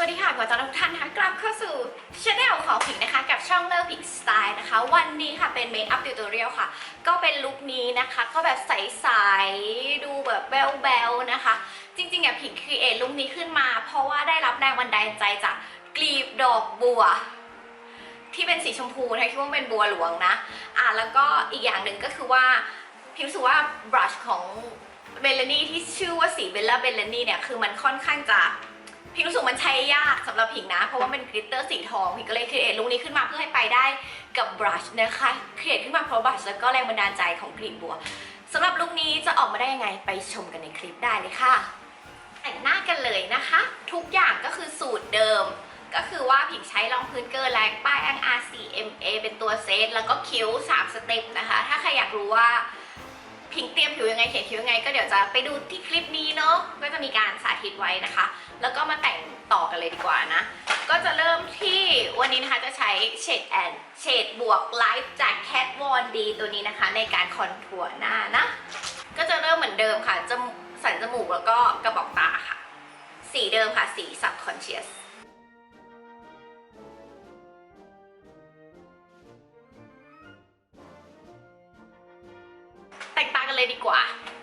สวัสดีค่ะขอต้อนรับทุกท่านนะคะกลับเข้าสู่ช anel ของผิงนะคะ กับช่องเลิฟผิงสไตล์นะคะ วันนี้ค่ะเป็นเมคอัพติวตอเรียลค่ะ ก็เป็นลุคนี้นะคะ ก็แบบใสๆดูแบบแบลๆนะคะ จริงๆอะผิงครีเอทลุคนี้ขึ้นมา เพราะว่าได้รับแรงบันดาลใจจากกลีบดอกบัว ที่เป็นสีชมพูนะคะคิดว่าเป็นบัวหลวงนะอะแล้วก็อีกอย่างหนึ่งก็คือว่าพิมรู้สึกว่าบรัชของเบลลนี่ที่ชื่อว่าสีเบลล่าเบลลนี่เนี่ยคือมันค่อนข้างจะ พิมรู้สึกมันใช้ยากสำหรับพิงนะ เพราะว่าเป็นกริตเตอร์สีทองพิงก็เลยครีเอทลุคนี้ขึ้นมาเพื่อให้ไปได้กับบรัชนะคะครีเอทขึ้นมาเพราะบรัชแล้วก็แรงบันดาลใจของกลีบบัวสำหรับลุคนี้จะออกมาได้ยังไงไปชมกันในคลิปได้เลยค่ะ แต่งหน้ากันเลยนะคะ ทุกอย่างก็คือสูตรเดิม ก็คือว่าผิงใช้รองพื้นเกอร์แรงป้าย RCMA เป็นตัวเซตแล้วก็คิ้ว 3 สเต็ปนะคะ ถ้าใครอยากรู้ว่าพิงเตรียมผิวยังไงเขียนคิ้วยังไง ก็เดี๋ยวจะไปดูที่คลิปนี้เนาะก็จะมีการสาธิตไว้นะคะ แล้วก็มาแต่งต่อกันเลยดีกว่านะ ก็จะเริ่มที่วันนี้นะคะจะใช้เฉดแอนเฉดบวกไลท์จาก Cat Von D ตัวนี้นะคะ ในการคอนทัวร์หน้านะ ก็จะเริ่มเหมือนเดิมค่ะจมสันจมูกแล้วก็กระบอกตาค่ะ สีเดิมค่ะ สี subconscious แต่งตากันเลยดีกว่า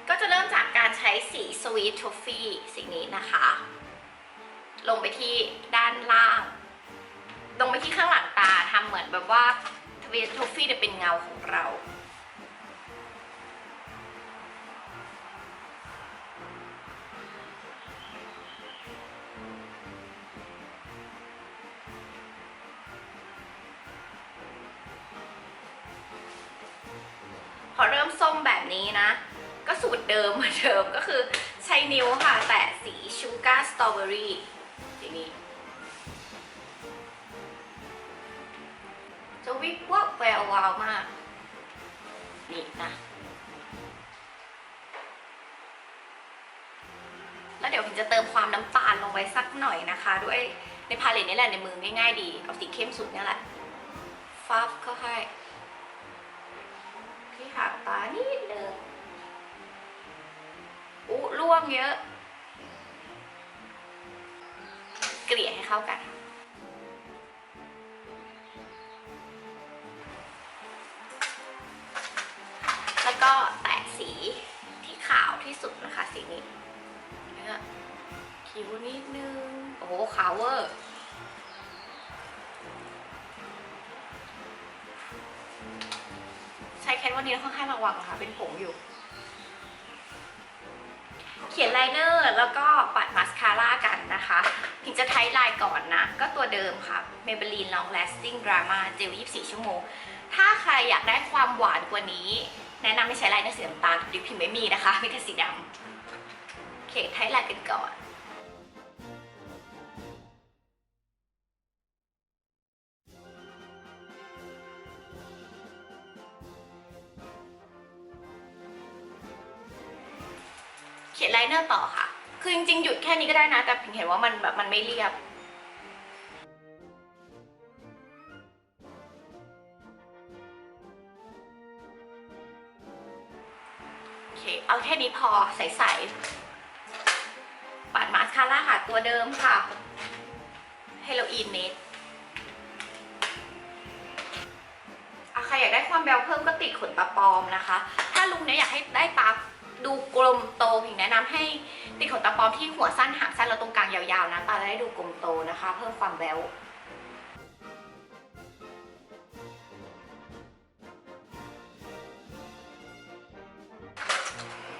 ก็จะเริ่มจากการใช้สี Sweet Toffee สีนี้นะคะ ลงไปที่ด้านล่าง ลงไปที่ข้างหลังตาทำเหมือนแบบว่า Sweet Toffee จะเป็นเงาของเรา พอเริ่มส้มแบบนี้นะ ก็สูตรเดิมเหมือนเดิมก็คือใช้นิ้วค่ะ แตะสีชูการ์สตรอเบอรี่ สีนี้จะวิบวับแวววาวมาก นี่นะแล้วเดี๋ยวพิมจะเติมความน้ำตาลลงไปสักหน่อยนะคะ ด้วยในพาเลตนี่แหละในมือง่ายๆดี เอาสีเข้มสุดนี่แหละฟับเข้าให้ที่หางตานิดนึงอุล่วงเยอะ เกลี่ยให้เข้ากัน แล้วก็แตะสีที่ขาวที่สุดนะคะสีนี้เนี่ยคิ้วนิดนึง โอ้โหขาวเวอร์ใช้แค่วันนี้ค่อนข้างระวังนะคะเป็นผงอยู่ เขียนไลเนอร์แล้วก็ปัดมาสคาร่ากันนะคะพิงจะใช้ไลน์ก่อนนะ ก็ตัวเดิมค่ะ Maybelline Long Lasting Drama Gel 24 ชั่วโมง ถ้าใครอยากได้ความหวานกว่านี้ แนะนำให้ใช้ไลเนอร์สีน้ำตาลดิพิมไม่มีนะคะมีแต่สีดำโอเคไทไลน์กันก่อน ขียนไลเนอร์ต่อค่ะ คือจริงๆ หยุดแค่นี้ก็ได้นะ แต่พิงเห็นว่ามันแบบมันไม่เรียบ โอเค เอาแค่นี้พอใสๆปัดมาสคาร่าค่ะตัวเดิมค่ะเฮโลอีนเน t อะใครอยากได้ความแบวเพิ่มก็ติดขนตาปลอมนะคะ ถ้าลุงเนี้ยอยากให้ได้ตา ดูกลมโตผิงแนะนำให้ติดขนตาปลอมที่หัวสั้นหางสั้นแล้วตรงกลางยาวๆนะตาจะได้ดูกลมโตนะคะ เพิ่มความแบว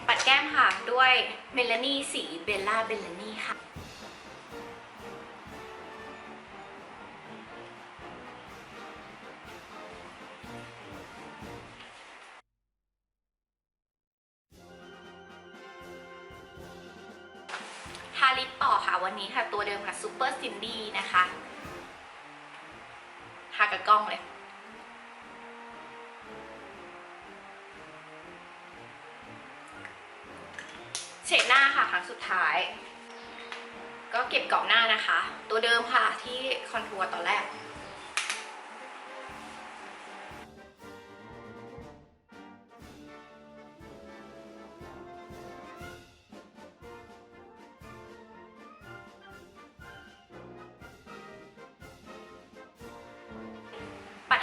ปัดแก้มค่ะด้วยเมลานี่สีเบลล่าเบลลานี่ค่ะ ลิปต่อค่ะวันนี้ค่ะตัวเดิมค่ะซูเปอร์ซินดี้นะคะทากับกล้องเลย เฉดหน้าค่ะครั้งสุดท้าย ก็เก็บกรอบหน้านะคะ ตัวเดิมค่ะที่คอนทัวร์ตอนแรก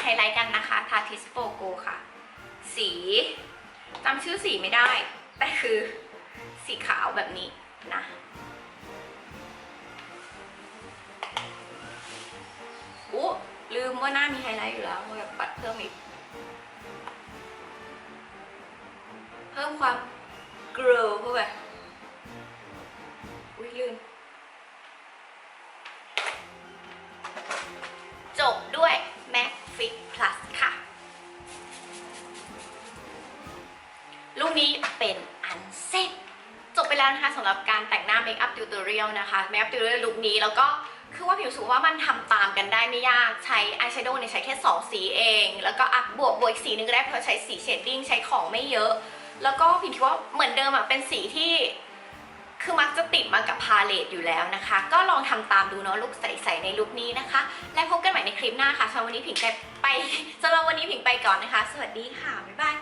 ไฮไลท์กันนะคะทาทิสโปโกค่ะ สีจำชื่อสีไม่ได้ แต่คือสีขาวแบบนี้นะอู้ลืมว่าหน้ามีไฮไลท์อยู่แล้วแบบปัดเพิ่มอีก เพิ่มความเกลือเข้าไปอุ้ยลืม แล้วนะคะสำหรับการแต่งหน้า Make up Tutorial นะคะ Make up Tutorial ลุคนี้แล้วก็คือว่าผิวสูว่ามันทำตามกันได้ไม่ยากใช้อายแชโดว์เนี่ยใช้แค่ 2 สีเอง แล้วก็อัพบวกบวกอีกสีนึงก็ได้เพราะใช้สีเชดดิ้งใช้ของไม่เยอะ แล้วก็ผิวคิดว่าเหมือนเดิมอะเป็นสีที่คือมักจะติดมากับพาเลตอยู่แล้วนะคะ ก็ลองทำตามดูเนาะลุคใสๆในลุคนี้นะคะ และพบกันใหม่ในคลิปหน้าค่ะสำหรับวันนี้ผิงไปสำหรับวันนี้ผิงไปก่อนนะคะ สวัสดีค่ะบ๊ายบาย